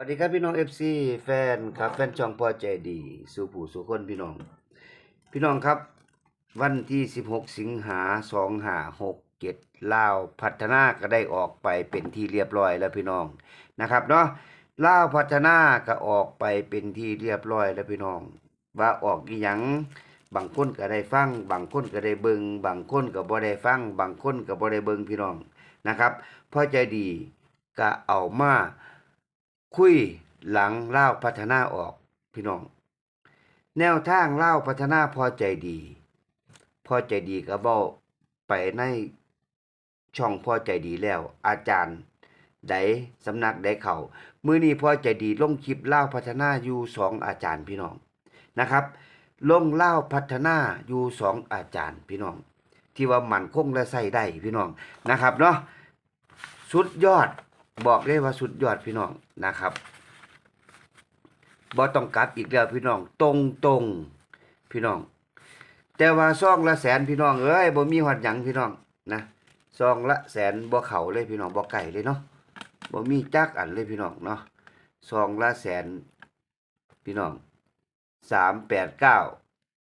สวัสดีครับพี่น้อง FC แฟนครับแฟนช่องพอใจดีสู่ผู้สู่คนพี่น้อง พี่น้องครับ วันที่ 16 สิงหา2567ลาวพัฒนาก็ได้ออกไปเป็นที่เรียบร้อยแล้วพี่น้องนะครับเนาะลาวพัฒนาก็ออกไปเป็นที่เรียบร้อยแล้วพี่น้อง ว่าออกอีหยังบางคนก็ได้ฟัง บางคนก็ได้เบิงบางคนก็บ่ได้ฟัง บางคนก็บ่ได้เบิงพี่น้องนะครับพอใจดีก็เอามา คุยหลังเล่าพัฒนาออกพี่น้อง แนวทางเล่าพัฒนาพอใจดี พอใจดีก็เว้าไปในช่องพอใจดีแล้ว อาจารย์ใดสำนักใดเขามือนี้พอใจดีลงคลิปเล่าพัฒนาอยู่สองอาจารย์พี่น้องนะครับลงเล่าพัฒนาอยู่สองอาจารย์พี่น้อง ที่ว่ามันคงและใส่ได้พี่น้องนะครับเนาะสุดยอดบอกเลยว่าสุดยอดพี่น้อง นะครับบ่ต้องกลับอีกแล้วพี่น้องตรงตรงพี่น้อง แต่ว่าซองละแสนพี่น้องเอ้ยบ่มีฮอดหยังพี่น้องนะซองละแสนบ่เข้าเลยพี่น้องบ่ไก่เลยเนาะบ่มีจักอันเลยพี่น้องเนาะซองละแสนพี่น้องสามแปดเก้า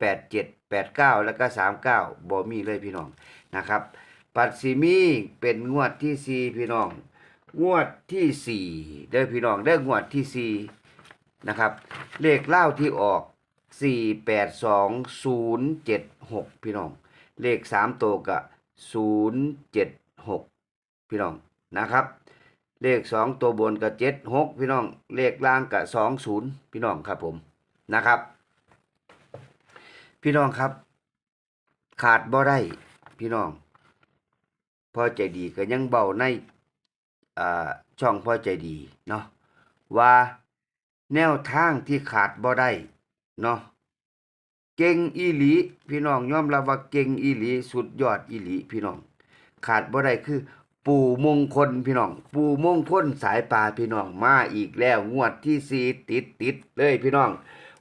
แปดเจ็ดแปดเก้าแล้วก็สามเก้าบ่มีเลยพี่น้องนะครับ ปัดสิมีเป็นงวดที่สี่พี่น้อง งวดที่สี่เด้อพี่น้องเด้องวดที่สี่นะครับ เลขเล่าที่ออกสี่แปดสองศูนย์เจ็ดหกพี่น้อง เลขสามตัวก็ศูนย์เจ็ดหกพี่น้องนะครับ เลขสองตัวบนก็เจ็ดหกพี่น้อง เลขล่างก็สองศูนย์พี่น้องครับผมนะครับ พี่น้องครับ ขาดบ่ได้พี่น้องพอใจดีก็ยังเบาใน อ่าช่องพอใจดีเนาะว่าแนวทางที่ขาดบ่ได้เนาะเก่งอีหลี พี่น้องยอมรับว่าเก่งอีหลีสุดยอดอีหลีพี่น้อง ขาดบ่ได้คือ ปู่มงคลพี่น้อง ปู่มงคลสายป่าพี่น้องมาอีกแล้ว งวดที่สี่ติดติดเลยพี่น้อง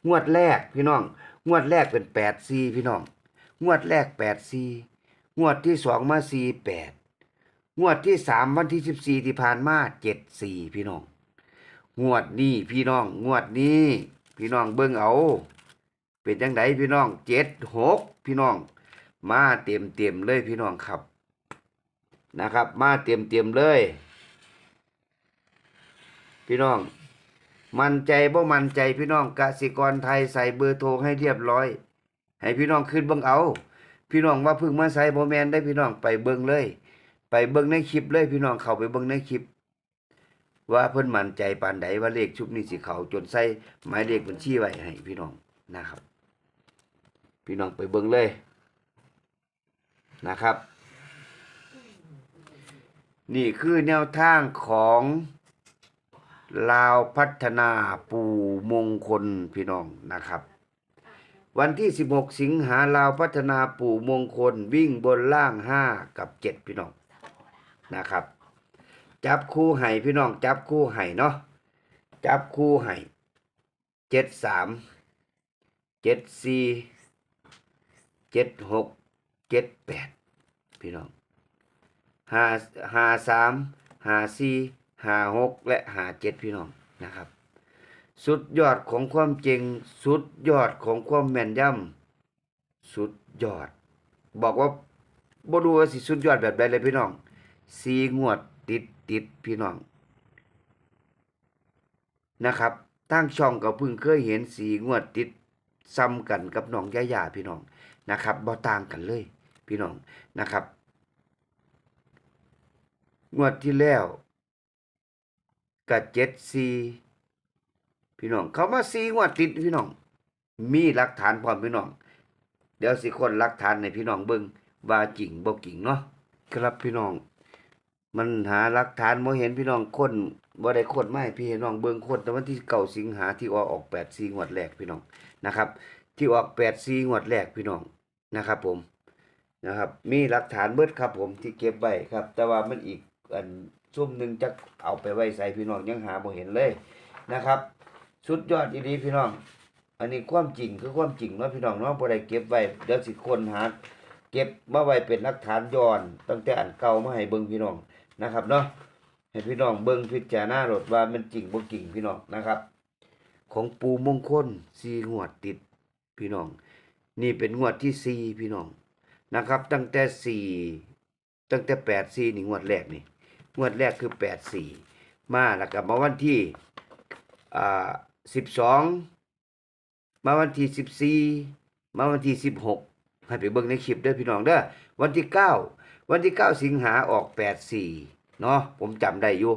งวดแรกพี่น้อง งวดแรกเป็นแปดสี่พี่น้อง งวดแรกแปดสี่งวดที่สองมาสี่แปด งวดที่สามวันที่สิบสี่ที่ผ่านมาเจ็ดสี่พี่น้อง งวดนี้พี่น้อง งวดนี้ พี่น้องเบิ่งเอา เป็นจังไดพี่น้องเจ็ดหกพี่น้อง มาเต็มเต็มเลยพี่น้องครับ นะครับ มาเต็มเต็มเลย พี่น้อง มั่นใจบ่มั่นใจพี่น้องกสิกรไทยใส่เบอร์โทรให้เรียบร้อย ให้พี่น้องขึ้นเบิ่งเอา พี่น้องว่าเพิ่งมาใส่บ่แมนได้พี่น้องไปเบิ่งเลย ไปเบิ่งในคลิปเลยพี่น้องเข้าไปเบิ่งในคลิป ว่าเพิ่นมั่นใจปานใดว่าเลขชุดนี้สิเขาจนใส่หมายเลขบัญชีไว้ให้พี่น้องนะครับ พี่น้องไปเบิ่งเลยนะครับ นี่คือแนวทางของลาวพัฒนาปู่มงคลพี่น้องนะครับ วันที่ 16 สิงหาลาวพัฒนาปู่มงคลวิ่งบนล่าง 5 กับ 7 พี่น้อง นะครับ จับคู่ไห้พี่น้องจับคู่ไห้เนาะจับคู่ไห้เจ็ดสามเจ็ดสี่เจ็ดหกเจ็ดแปดพี่น้องห้าห้าสามห้าสี่ห้าหกและห้าเจ็ดพี่น้องนะครับ สุดยอดของความจริง สุดยอดของความแม่นยำสุดยอด บอกว่าบ่รู้ว่าสิสุดยอดแบบใดเลยพี่น้อง สีงวดติดติดพี่น้องนะครับตั้งช่องก็เพิ่งเคยเห็นสีงวดติดซ้ำกันกับน้องย่าย่าพี่น้องนะครับบ่ต่างกันเลย พี่น้องนะครับ งวดที่แล้วกับเจ็ดซีพี่น้อง เขามาซีงวดติดพี่น้อง มีหลักฐานพร้อมพี่น้อง เดี๋ยวสิคนหลักฐานในพี่น้องเบิ่งว่าจริงบ่จริงเนาะครับพี่น้อง มันหาหลักฐานบ่เห็นพี่น้องคนบ่ได้คนมาให้พี่น้องเบิ่งคนแต่วันที่เก้าสิงหาที่ออกออก8 4งวดแรกพี่น้องนะครับ ที่ออก8 4งวดแรกพี่น้องนะครับ ผมนะครับ มีหลักฐานเบิดครับ ผมที่เก็บไว้ครับ แต่ว่ามันอีกอันซุ่มหนึ่งจักเอาไปไว้ใส่พี่น้องยังหาบ่เห็นเลยนะครับ สุดยอดอีหลีพี่น้อง อันนี้ความจริงคือความจริงเนาะพี่น้องเนาะบ่ได้เก็บไว้เดี๋ยวสิคนหา เก็บมาไว้เป็นหลักฐานย้อน ตั้งแต่อันเก่ามาให้เบิ่งพี่น้อง นะครับเนาะให้พี่น้องเบิ่งพิจารณารถว่ามันจริงบ่จริงพี่น้องนะครับ ของปูมงคลสี่งวดติดพี่น้อง นี่เป็นงวดที่สี่พี่น้องนะครับ ตั้งแต่สี่ตั้งแต่แปดสี่นี่งวดแรกนี่งวดแรกคือแปดสี่มาแล้วก็มาวันที่อ่าสิบสองมาวันที่สิบสี่มาวันที่สิบหกให้ไปเบิ่งในคลิปเด้อพี่น้องเด้อวันที่เก้า วันที่เก้าสิงหาออกแปดสี่เนาะผมจำได้อยู่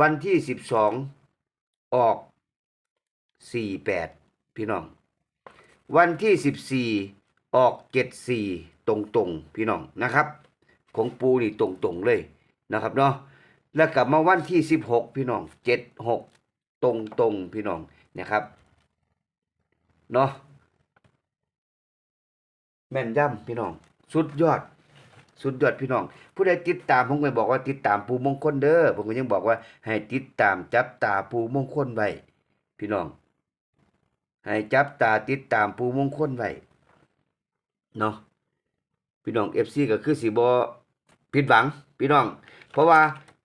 วันที่สิบสองออกสี่แปดพี่น้อง วันที่สิบสี่ออกเจ็ดสี่ตรงตรงๆ พี่น้องนะครับ ของปูนี่ตรงตรงๆเลยนะครับเนาะแล้วกลับมาวันที่สิบหกพี่น้องเจ็ดหกตรงตรงๆ พี่น้องนะครับเนาะแม่นย่ำพี่น้อง สุดยอด สุดยอดพี่น้อง ผู้ใดติดตามผมก็บอกว่าติดตามปูมงคลเด้อผมก็ยังบอกว่า ให้ติดตามจับตาปูมงคลไว้พี่น้อง ให้จับตาติดตามปูมงคลไว้เนาะพี่น้อง FC ก็คือสิบ่ผิดหวัง พี่น้อง เพราะว่า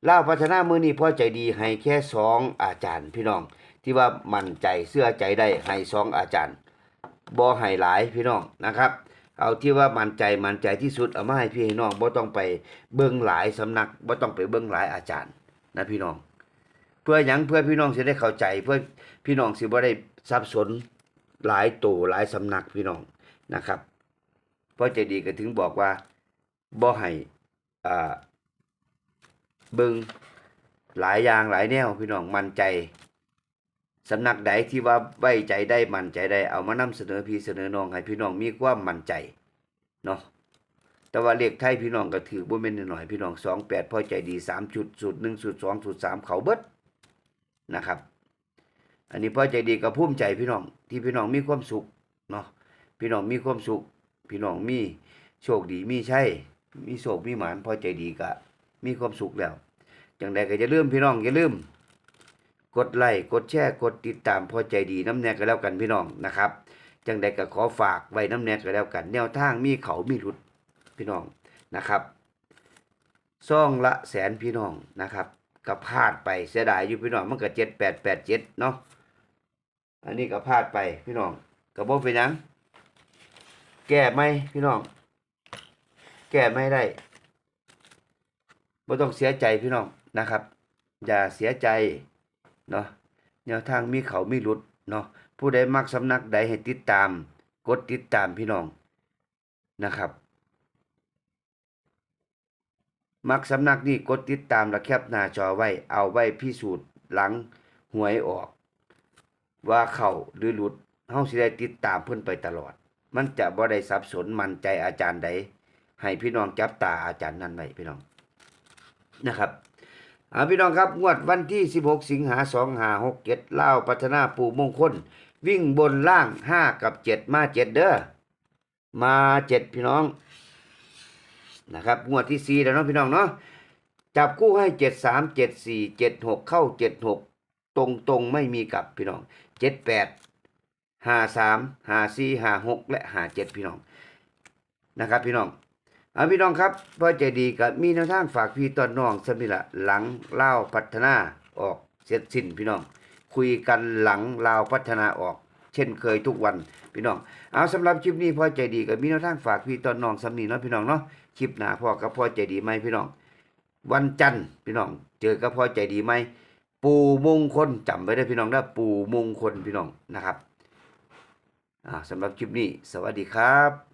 เล่าพัฒนามือนี้พ่อใจดีให้แค่สองอาจารย์ พี่น้อง ที่ว่ามั่นใจเสื้อใจได้ให้สองอาจารย์บ่ให้หลายพี่น้องนะครับ เอาที่ว่ามั่นใจมั่นใจที่สุดเอามาให้พี่ให้น้องบ่ต้องไปเบิ่งหลายสำนักบ่ต้องไปเบิ่งหลายอาจารย์นะพี่น้อง เพื่อหยังเพื่อพี่น้องสิได้เข้าใจ เพื่อพี่น้องสิบ่ได้สับสนหลายตัวหลายสำนักพี่น้องนะครับเพราะใจดีก็ถึงบอกว่าบ่ให้อ่าเบิ่งหลายอย่างหลายแนวพี่น้องมั่นใจ สำนักใดที่ว่าไว้ใจได้มั่นใจได้เอามานำเสนอพี่เสนอน้องให้พี่น้องมีความมั่นใจเนาะแต่ว่าเลขไทยพี่น้องก็ถือบ่แม่นหน้อยพี่น้อง28พอใจดี3จุดสูตร1สูตร2สูตร3เขาเบิดนะครับ อันนี้พอใจดีกับภูมิใจพี่น้องที่พี่น้องมีความสุขเนาะพี่น้องมีความสุข พี่น้องมีโชคดีมีใช่มีโชคมีหมานพอใจดีก็มีความสุขแล้วจังใดก็อย่าลืมพี่น้องอย่าลืม กดไลค์กดแชร์กดติดตามพอใจดีน้ำแนกก็แล้วกันพี่น้องนะครับจังใดก็ขอฝากไว้น้ำแนกก็แล้วกัน แนวทางมีเขามีหลุดพี่น้องนะครับซ่องละแสนพี่น้องนะครับก็พลาดไปเสียดายอยู่พี่น้องมันก็เจ็ดแปดแปดเจ็ดเนาะอันนี้ก็พลาดไปพี่น้องก็บ่เป็นยังแก้ไหมพี่น้อง แก้ไม่ได้บ่ต้องเสียใจพี่น้องนะครับ อย่าเสียใจ เนาะแนวทางมีเขามีหลุดเนาะผู้ใดมักสำนักใดให้ติดตาม กดติดตามพี่น้องนะครับ มักสำนักนี้กดติดตามและแคปหน้าจอไว้ เอาไว้พิสูจน์หลังหวยออก ว่าเข้าหรือหลุดเฮาสิได้ติดตามเพิ่นไปตลอด มันจะบ่ได้สับสนมันใจอาจารย์ใดให้พี่น้องจับตาอาจารย์นั้นไว้พี่น้องนะครับ อาพี่น้องครับงวดวันที่ 16 สิงหา2567ลาพัฒนาปู่มงคล วิ่งบนล่าง5กับ7มา7เด้อมา7พี่น้องนะครับงวดที่4แล้วเนาะพี่น้องเนาะจับคู่ให้7 3 7 4 7 6เข้า7 6ตรงตรงไม่มีกลับพี่น้องเจ็ดแปดห้าสามห้าสี่ห้าหกและห้าเจ็ดพี่น้องนะครับพี่น้อง อาพี่น้องครับพ่อใจดีกับมีแนวทางฝากพี่ตอนน้องสมิละหลังเล่าพัฒนาออกเสร็จสิ้นพี่น้อง คุยกันหลังเล่าพัฒนาออก เช่นเคยทุกวันพี่น้อง เอาสำหรับคลิปนี้พ่อใจดีกับมีแนวทางฝากพี่ตอนน้องสำนีเนาะพี่น้องเนาะคลิปหน้าพ่อกับพ่อใจดีไหมพี่น้อง วันจันทร์พี่น้อง เจอกับพ่อใจดีไหมปูมงคลจำไว้ได้พี่น้องนะปูมงคลพี่น้องนะครับอ่าสำหรับคลิปนี้ สวัสดีครับ